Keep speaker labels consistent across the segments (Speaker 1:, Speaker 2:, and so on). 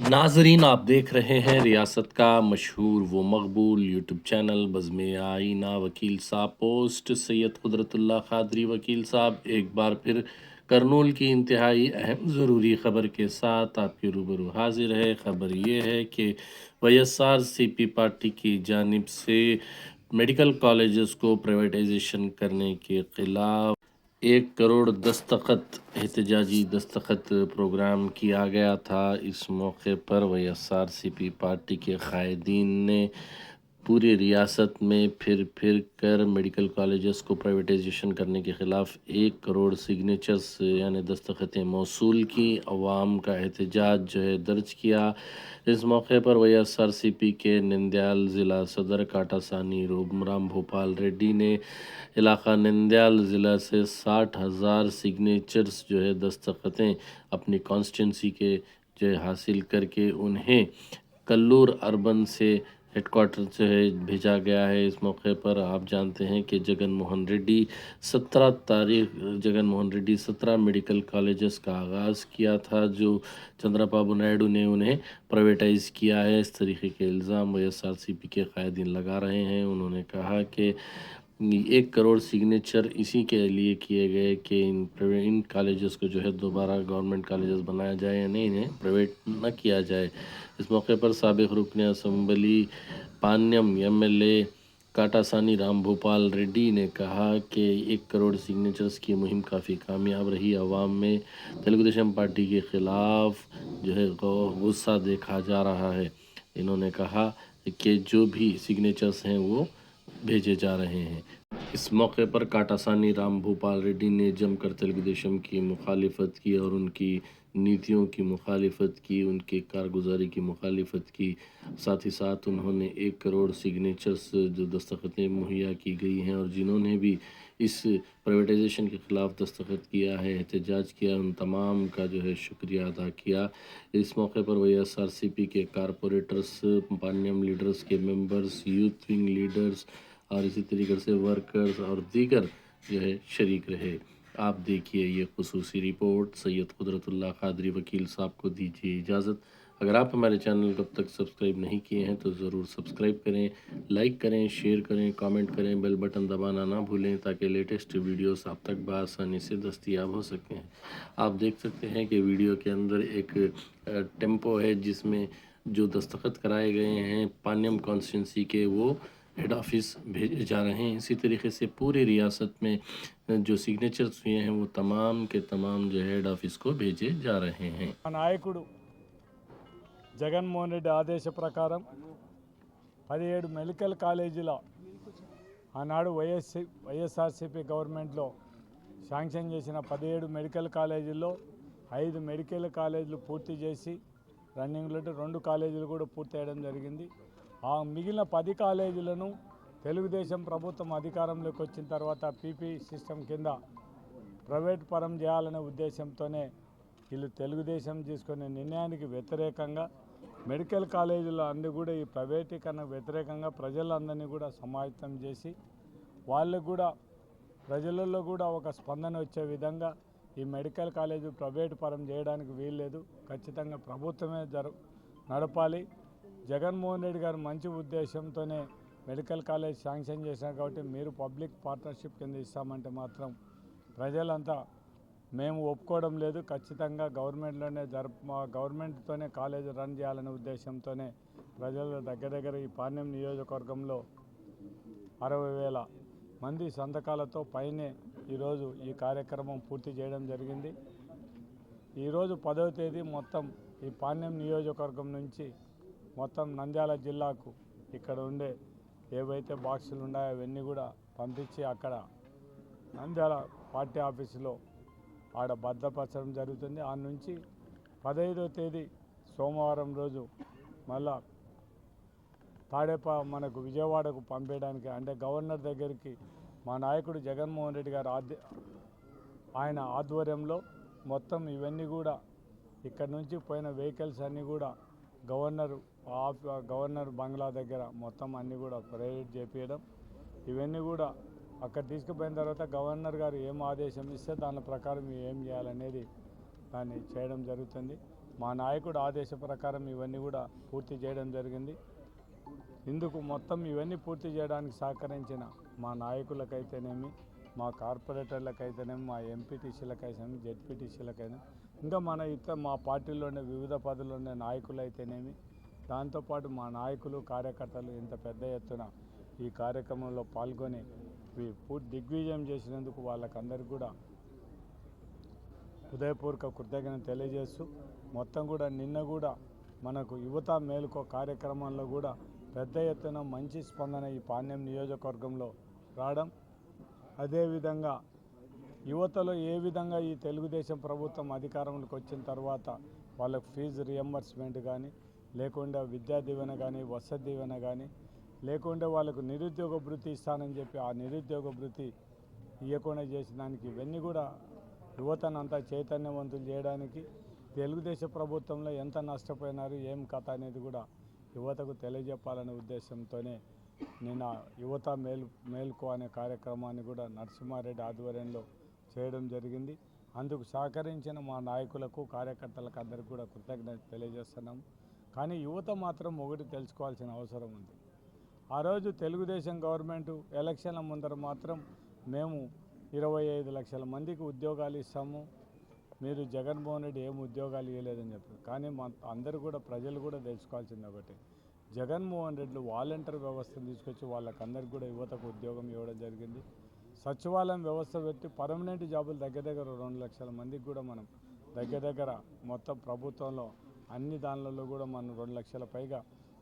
Speaker 1: ناظرین، آپ دیکھ رہے ہیں ریاست کا مشہور و مقبول یوٹیوب چینل بزم آئینہ وکیل صاحب پوسٹ۔ سید قدرت اللہ خادری وکیل صاحب، ایک بار پھر کرنول کی انتہائی اہم ضروری خبر کے ساتھ آپ کے روبرو حاضر ہے۔ خبر یہ ہے کہ وی ایس آر سی پی پارٹی کی جانب سے میڈیکل کالجز کو پریویٹائزیشن کرنے کے خلاف ایک کروڑ دستخط، احتجاجی دستخط پروگرام کیا گیا تھا۔ اس موقع پر وائے ایس آر سی پی پارٹی کے قائدین نے پوری ریاست میں پھر پھر کر میڈیکل کالجز کو پرائیویٹائزیشن کرنے کے خلاف ایک کروڑ سگنیچرز یعنی دستخطیں موصول کی، عوام کا احتجاج جو ہے درج کیا۔ اس موقع پر وی ایس آر سی پی کے نندیال ضلع صدر کاٹا سانی رومرام بھوپال ریڈی نے علاقہ نندیال ضلع سے ساٹھ ہزار سگنیچرز جو ہے دستخطیں اپنی کانسٹینسی کے جو ہے حاصل کر کے انہیں کلور اربن سے ہیڈ کوارٹر سے بھیجا گیا ہے۔ اس موقع پر آپ جانتے ہیں کہ جگن موہن ریڈی سترہ تاریخ، جگن موہن ریڈی سترہ میڈیکل کالجز کا آغاز کیا تھا، جو چندرا بابو نائیڈو نے انہیں پرائیویٹائز کیا ہے۔ اس طریقے کے الزام وی ایس آر سی پی کے قائدین لگا رہے ہیں۔ انہوں نے کہا کہ ایک کروڑ سگنیچر اسی کے لیے کیے گئے کہ ان پرائیویٹ کالجز کو جو ہے دوبارہ گورنمنٹ کالجز بنایا جائے یا نہیں، انہیں پرائیویٹ نہ کیا جائے۔ اس موقع پر سابق رکن اسمبلی پانیم ایم ایل اے کاٹا سانی رام بھوپال ریڈی نے کہا کہ ایک کروڑ سگنیچرز کی مہم کافی کامیاب رہی۔ عوام میں تیلگو دیشم پارٹی کے خلاف جو ہے غصہ دیکھا جا رہا ہے۔ انہوں نے کہا کہ جو بھی سگنیچرز ہیں وہ بھیجے جا رہے ہیں۔ اس موقع پر کاٹاسانی رام بھوپال ریڈی نے جم کر تلگو دیشم کی مخالفت کی اور ان کی نیتیوں کی مخالفت کی، ان کے کارگزاری کی مخالفت کی۔ ساتھ ہی ساتھ انہوں نے ایک کروڑ سگنیچرز جو دستخطیں مہیا کی گئی ہیں اور جنہوں نے بھی اس پرائیویٹائزیشن کے خلاف دستخط کیا ہے، احتجاج کیا، ان تمام کا جو ہے شکریہ ادا کیا۔ اس موقع پر وہی ایس آر سی پی کے کارپوریٹرز پانیم لیڈرز کے ممبرز یوتھ ونگ لیڈرز اور اسی طریقے سے ورکرز اور دیگر جو ہے شریک رہے۔ آپ دیکھیے یہ خصوصی رپورٹ سید قدرت اللہ قادری وکیل صاحب کو دیجیے اجازت۔ اگر آپ ہمارے چینل کب تک سبسکرائب نہیں کیے ہیں تو ضرور سبسکرائب کریں لائک کریں شیئر کریں کامنٹ کریں بیل بٹن دبانا نہ بھولیں تاکہ لیٹسٹ ویڈیوز آپ تک بآسانی سے دستیاب ہو سکیں۔ آپ دیکھ سکتے ہیں کہ ویڈیو کے اندر ایک ٹیمپو ہے جس میں جو دستخط کرائے گئے ہیں پانیم کانسٹینسی کے وہ head office भेजे जा रहे हैं इसी तरीके से पूरी रियासत में जो सिग्नेचर्स हुए हैं वो तमाम के तमाम जो हेड ऑफिस को भेजे जा रहे हैं
Speaker 2: మా నాయకుడు జగన్మోహన్ రెడ్డి ఆదేశ ప్రకారం పదిహేడు మెడికల్ కాలేజీల ఆనాడు వైఎస్ వైఎస్ఆర్సీపీ గవర్నమెంట్లో శాంక్షన్ చేసిన పదిహేడు మెడికల్ కాలేజీల్లో ఐదు మెడికల్ కాలేజీలు పూర్తి చేసి రన్నింగ్లో రెండు కాలేజీలు కూడా పూర్తి చేయడం జరిగింది ఆ మిగిలిన పది కాలేజీలను తెలుగుదేశం ప్రభుత్వం అధికారంలోకి వచ్చిన తర్వాత పీపీ సిస్టమ్ కింద ప్రైవేట్ పరం చేయాలనే ఉద్దేశంతోనే వీళ్ళు తెలుగుదేశం తీసుకునే నిర్ణయానికి వ్యతిరేకంగా మెడికల్ కాలేజీలో అన్ని కూడా ఈ ప్రైవేటీకరణకు వ్యతిరేకంగా ప్రజలందరినీ కూడా సమాయత్తం చేసి వాళ్ళకు కూడా ప్రజలలో కూడా ఒక స్పందన వచ్చే విధంగా ఈ మెడికల్ కాలేజీ ప్రైవేట్ పరం చేయడానికి వీల్లేదు. ఖచ్చితంగా ప్రభుత్వమే జరు నడపాలి. జగన్మోహన్ రెడ్డి గారు మంచి ఉద్దేశంతోనే మెడికల్ కాలేజ్ శాంక్షన్ చేశారు కాబట్టి మీరు పబ్లిక్ పార్ట్నర్షిప్ కింద ఇస్తామంటే మాత్రం ప్రజలంతా మేము ఒప్పుకోవడం లేదు. ఖచ్చితంగా గవర్నమెంట్లోనే జరప మా గవర్నమెంట్తోనే కాలేజ్ రన్ చేయాలనే ఉద్దేశంతోనే ప్రజల దగ్గర దగ్గర ఈ పాణ్యం నియోజకవర్గంలో అరవై వేల మంది సంతకాలతో పైనే ఈరోజు ఈ కార్యక్రమం పూర్తి చేయడం జరిగింది. ఈరోజు పదవ తేదీ మొత్తం ఈ పాణ్యం నియోజకవర్గం నుంచి మొత్తం నంద్యాల జిల్లాకు ఇక్కడ ఉండే ఏవైతే బాక్సులు ఉన్నాయో అవన్నీ కూడా పంపించి అక్కడ నంద్యాల పార్టీ ఆఫీసులో ఆడ భద్రపరచడం జరుగుతుంది. ఆ నుంచి పదహైదవ తేదీ సోమవారం రోజు మళ్ళా తాడేప మనకు విజయవాడకు పంపేయడానికి అంటే గవర్నర్ దగ్గరికి మా నాయకుడు జగన్మోహన్ రెడ్డి గారు ఆధ్య ఆయన ఆధ్వర్యంలో మొత్తం ఇవన్నీ కూడా ఇక్కడ నుంచి పోయిన వెహికల్స్ అన్నీ కూడా గవర్నర్ గవర్నర్ బంగ్లా దగ్గర మొత్తం అన్నీ కూడా ప్రైవేట్ చేపించడం ఇవన్నీ కూడా అక్కడ తీసుకుపోయిన తర్వాత గవర్నర్ గారు ఏం ఆదేశం ఇస్తే దాని ప్రకారం ఏం చేయాలనేది దాన్ని చేయడం జరుగుతుంది. మా నాయకుడు ఆదేశ ప్రకారం ఇవన్నీ కూడా పూర్తి చేయడం జరిగింది. ఇందుకు మొత్తం ఇవన్నీ పూర్తి చేయడానికి సహకరించిన మా నాయకులకైతేనేమి మా కార్పొరేటర్లకైతేనేమి మా ఎంపీటీసీలకైతేనేమి జెడ్పీటీసీలకైనా ఇంకా మన ఇతర మా పార్టీలోనే వివిధ పదవుల్లో నాయకులు నాయకులైతేనేమి దాంతోపాటు మా నాయకులు కార్యకర్తలు ఇంత పెద్ద ఎత్తున ఈ కార్యక్రమంలో పాల్గొని వి- పూర్తి దిగ్విజయం చేసినందుకు వాళ్ళకందరికీ కూడా హృదయపూర్వక కృతజ్ఞత తెలియజేస్తూ మొత్తం కూడా నిన్న కూడా మనకు యువత మేలుకో కార్యక్రమంలో కూడా పెద్ద ఎత్తున మంచి స్పందన ఈ పాణ్యం నియోజకవర్గంలో రావడం. అదేవిధంగా యువతలో ఏ విధంగా ఈ తెలుగుదేశం ప్రభుత్వం అధికారంలోకి వచ్చిన తర్వాత వాళ్ళకు ఫీజు రియంబర్స్మెంట్ కానీ లేకుండా విద్యా దీవెన కానీ వసతి దీవెన కానీ లేకుంటే వాళ్ళకు నిరుద్యోగ వృత్తి ఇస్తానని చెప్పి ఆ నిరుద్యోగ వృత్తి ఇవ్వకుండా చేసిన దానికి ఇవన్నీ కూడా యువతనంతా చైతన్యవంతులు చేయడానికి తెలుగుదేశం ప్రభుత్వంలో ఎంత నష్టపోయినారు ఏం కథ అనేది కూడా యువతకు తెలియజెప్పాలనే ఉద్దేశంతోనే నిన్న యువత మేలు మేల్కో అనే కార్యక్రమాన్ని కూడా నరసింహారెడ్డి ఆధ్వర్యంలో చేయడం జరిగింది. అందుకు సహకరించిన మా నాయకులకు కార్యకర్తలకు అందరికీ కూడా కృతజ్ఞత తెలియజేస్తున్నాం కానీ యువత మాత్రం ఒకటి తెలుసుకోవాల్సిన అవసరం ఉంది. ఆ రోజు తెలుగుదేశం గవర్నమెంట్ ఎలక్షన్ల ముందర మాత్రం మేము ఇరవై ఐదు లక్షల మందికి ఉద్యోగాలు ఇస్తాము. మీరు జగన్మోహన్ రెడ్డి ఏం ఉద్యోగాలు ఇవ్వలేదని చెప్పారు. కానీ మా అందరూ కూడా ప్రజలు కూడా తెలుసుకోవాల్సింది ఒకటి. జగన్మోహన్ రెడ్డి వాలంటీర్ వ్యవస్థను తీసుకొచ్చి వాళ్ళకందరికీ కూడా యువతకు ఉద్యోగం ఇవ్వడం జరిగింది. సచివాలయం వ్యవస్థ పెట్టి పర్మనెంట్ జాబులు దగ్గర దగ్గర రెండు లక్షల మందికి కూడా మనం దగ్గర దగ్గర మొత్తం ప్రభుత్వంలో అన్ని దానిలలో కూడా మనం రెండు లక్షల పైగా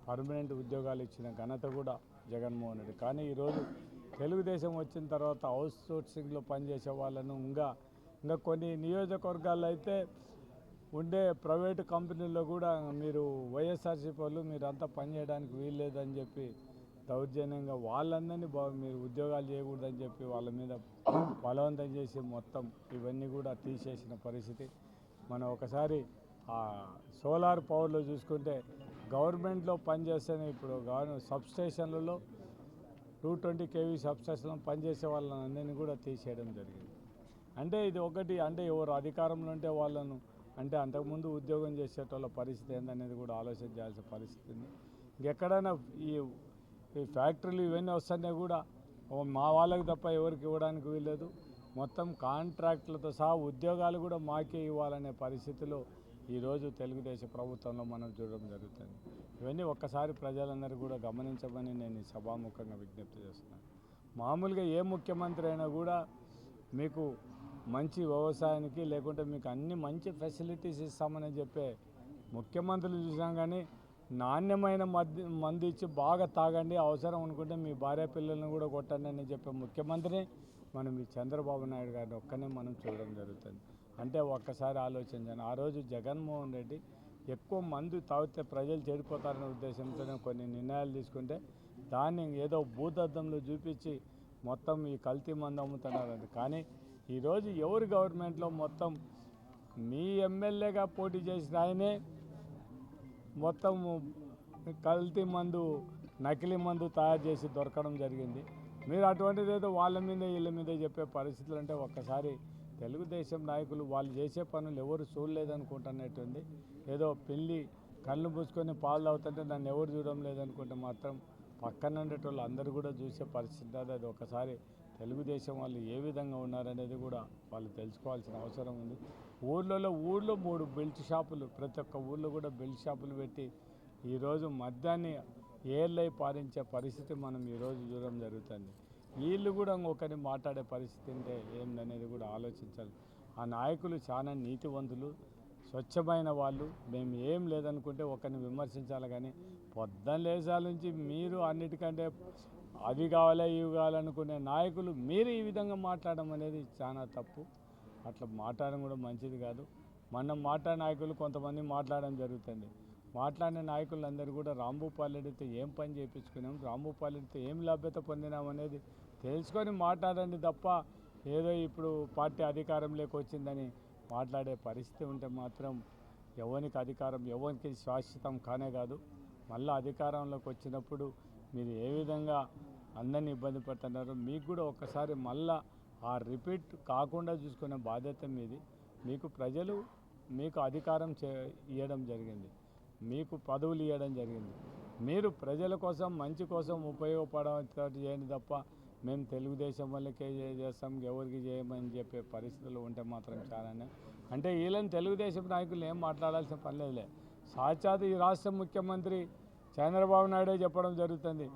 Speaker 2: పర్మనెంట్ ఉద్యోగాలు ఇచ్చిన ఘనత కూడా జగన్మోహన్ రెడ్డి. కానీ ఈరోజు తెలుగుదేశం వచ్చిన తర్వాత హౌస్ సోర్సింగ్లో పనిచేసే వాళ్ళను ఇంకా ఇంకా కొన్ని నియోజకవర్గాల్లో అయితే ఉండే ప్రైవేటు కంపెనీల్లో కూడా మీరు వైఎస్ఆర్సీపీ వాళ్ళు మీరంతా పనిచేయడానికి వీల్లేదని చెప్పి దౌర్జన్యంగా వాళ్ళందరినీ బాగు మీరు ఉద్యోగాలు చేయకూడదని చెప్పి వాళ్ళ మీద బలవంతం చేసి మొత్తం ఇవన్నీ కూడా తీసేసిన పరిస్థితి. మనం ఒకసారి సోలార్ పవర్లో చూసుకుంటే గవర్నమెంట్లో పనిచేస్తేనే ఇప్పుడు గవర్నమెంట్ సబ్స్టేషన్లలో టూ ట్వంటీ కేవీ సబ్స్టేషన్లో పనిచేసే వాళ్ళని అందరినీ కూడా తీసేయడం జరిగింది. అంటే ఇది ఒకటి అంటే ఎవరు అధికారంలో ఉంటే వాళ్ళను అంటే అంతకుముందు ఉద్యోగం చేసేటోళ్ళ పరిస్థితి ఏందనేది కూడా ఆలోచన చేయాల్సిన పరిస్థితి ఉంది. ఇంకెక్కడైనా ఈ ఈ ఫ్యాక్టరీలు ఇవన్నీ వస్తున్నాయి కూడా మా వాళ్ళకి తప్ప ఎవరికి ఇవ్వడానికి వీల్లేదు. మొత్తం కాంట్రాక్టులతో సహా ఉద్యోగాలు కూడా మాకే ఇవ్వాలనే పరిస్థితిలో ఈరోజు తెలుగుదేశం ప్రభుత్వంలో మనం చూడడం జరుగుతుంది. ఇవన్నీ ఒక్కసారి ప్రజలందరూ కూడా గమనించమని నేను ఈ సభాముఖంగా విజ్ఞప్తి చేస్తున్నాను. మామూలుగా ఏ ముఖ్యమంత్రి అయినా కూడా మీకు మంచి వ్యవసాయానికి లేకుంటే మీకు అన్ని మంచి ఫెసిలిటీస్ ఇస్తామని చెప్పే ముఖ్యమంత్రులు చూసాం కానీ నాణ్యమైన మద్ది మందు ఇచ్చి బాగా తాగండి అవసరం అనుకుంటే మీ భార్య పిల్లల్ని కూడా కొట్టండి అని చెప్పే ముఖ్యమంత్రిని మనం ఈ చంద్రబాబు నాయుడు గారిని ఒక్కనే మనం చూడడం జరుగుతుంది. అంటే ఒక్కసారి ఆలోచించాను ఆ రోజు జగన్మోహన్ రెడ్డి ఎక్కువ మందు తాగితే ప్రజలు చెడిపోతారనే ఉద్దేశంతోనే కొన్ని నిర్ణయాలు తీసుకుంటే దాన్ని ఏదో భూతద్దంలో చూపించి మొత్తం ఈ కల్తీ మందు అమ్ముతున్నారు కానీ ఈరోజు ఎవరు గవర్నమెంట్లో మొత్తం మీ ఎమ్మెల్యేగా పోటీ చేసిన ఆయనే మొత్తం కల్తీ మందు నకిలీ మందు తయారు చేసి దొరకడం జరిగింది. మీరు అటువంటిది ఏదో వాళ్ళ మీద వీళ్ళ మీద చెప్పే పరిస్థితులు అంటే ఒక్కసారి తెలుగుదేశం నాయకులు వాళ్ళు చేసే పనులు ఎవరు చూడలేదనుకుంటున్నట్టుంది. ఏదో పెళ్ళి కళ్ళు పూసుకొని పాలు తాగుతుంటే నన్ను ఎవరు చూడడం లేదనుకుంటే మాత్రం పక్కన ఉండేటోళ్ళు అందరూ కూడా చూసే పరిస్థితి అది. అది ఒకసారి తెలుగుదేశం వాళ్ళు ఏ విధంగా ఉన్నారనేది కూడా వాళ్ళు తెలుసుకోవాల్సిన అవసరం ఉంది. ఊర్లలో ఊళ్ళో మూడు బెల్ట్ షాపులు ప్రతి ఒక్క ఊళ్ళో కూడా బెల్ట్ షాపులు పెట్టి ఈరోజు మద్యాన్ని ఏళ్ళై పాలించే పరిస్థితి మనం ఈరోజు చూడడం జరుగుతుంది. వీళ్ళు కూడా ఒకరిని మాట్లాడే పరిస్థితి ఉంటే ఏందనేది కూడా ఆలోచించాలి. ఆ నాయకులు చాలా నీతివంతులు స్వచ్ఛమైన వాళ్ళు. మేము ఏం లేదనుకుంటే ఒకరిని విమర్శించాలి కానీ పొద్దున్న లేసాల నుంచి మీరు అన్నిటికంటే అవి కావాలా ఇవి కావాలనుకునే నాయకులు మీరు ఈ విధంగా మాట్లాడడం అనేది చాలా తప్పు. అట్లా మాట్లాడడం కూడా మంచిది కాదు. మనం మాట్లాడే నాయకులు కొంతమంది మాట్లాడడం జరుగుతుంది. మాట్లాడిన నాయకులందరూ కూడా రాంభూపాలెడితే ఏం పని చేయించుకున్నాం రాంభూపాలెడితే ఏం లభ్యత పొందినాం అనేది తెలుసుకొని మాట్లాడండి తప్ప ఏదో ఇప్పుడు పార్టీ అధికారంలోకి వచ్చిందని మాట్లాడే పరిస్థితి ఉంటే మాత్రం ఎవరికి అధికారం ఎవరికి శాశ్వతం కానే కాదు. మళ్ళీ అధికారంలోకి వచ్చినప్పుడు మీరు ఏ విధంగా అందరినీ ఇబ్బంది పడుతున్నారు మీకు కూడా ఒక్కసారి మళ్ళా ఆ రిపీట్ కాకుండా చూసుకునే బాధ్యత మీది. మీకు ప్రజలు మీకు అధికారం చే ఇవ్వడం జరిగింది. మీకు పదవులు ఇవ్వడం జరిగింది. మీరు ప్రజల కోసం మంచి కోసం ఉపయోగపడేటట్టు చేయండి తప్ప మేము తెలుగుదేశం వాళ్ళకే చేస్తాం ఎవరికి చేయమని చెప్పే పరిస్థితులు ఉంటే మాత్రం చాలానే. అంటే వీళ్ళని తెలుగుదేశం నాయకులు ఏం మాట్లాడాల్సిన పని లేదులే. సాక్షాత్ ఈ రాష్ట్ర ముఖ్యమంత్రి చంద్రబాబు నాయుడే చెప్పడం జరుగుతుంది.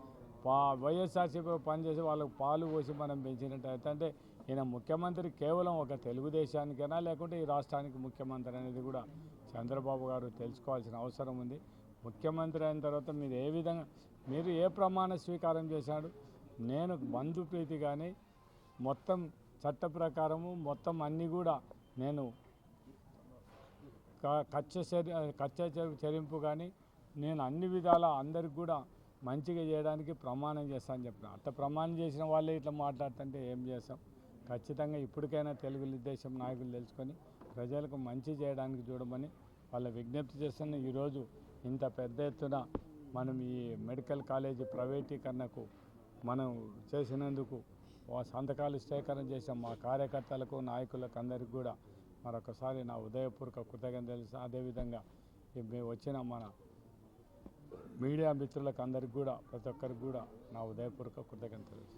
Speaker 2: పా వైఎస్ఆర్సీపీ పనిచేసి వాళ్ళకు పాలు పోసి మనం పెంచినట్టు అయితే అంటే ఈయన ముఖ్యమంత్రి కేవలం ఒక తెలుగుదేశానికైనా లేకుంటే ఈ రాష్ట్రానికి ముఖ్యమంత్రి అనేది కూడా చంద్రబాబు గారు తెలుసుకోవాల్సిన అవసరం ఉంది. ముఖ్యమంత్రి అయిన తర్వాత మీరు ఏ విధంగా మీరు ఏ ప్రమాణ స్వీకారం చేశాడు? నేను బంధు ప్రీతి కానీ మొత్తం చట్ట ప్రకారము మొత్తం అన్నీ కూడా నేను కచ్చ చర్య కచ్చ చె- చెరింపు కానీ నేను అన్ని విధాల అందరికి కూడా మంచిగా చేయడానికి ప్రమాణం చేస్తాను చెప్పిన. అట్ట ప్రమాణం చేసిన వాళ్ళే ఇట్లా మాట్లాడుతుంటే ఏం చేస్తాం? ఖచ్చితంగా ఇప్పటికైనా తెలుగు దేశం నాయకులు తెలుసుకొని ప్రజలకు మంచి చేయడానికి చూడమని వాళ్ళ విజ్ఞప్తి చేస్తున్న ఈరోజు ఇంత పెద్ద ఎత్తున మనం ఈ మెడికల్ కాలేజీ ప్రైవేటీకరణకు మనం చేసినందుకు వా సంతకాలు సేకరణ చేసిన మా కార్యకర్తలకు నాయకులకు అందరికీ కూడా మరొకసారి నా ఉదయపూర్వక కృతజ్ఞత తెలుసు. అదేవిధంగా మేము వచ్చిన మన మీడియా మిత్రులకు అందరికి కూడా ప్రతి ఒక్కరికి కూడా నా ఉదయపూర్వక కృతజ్ఞత తెలుసు.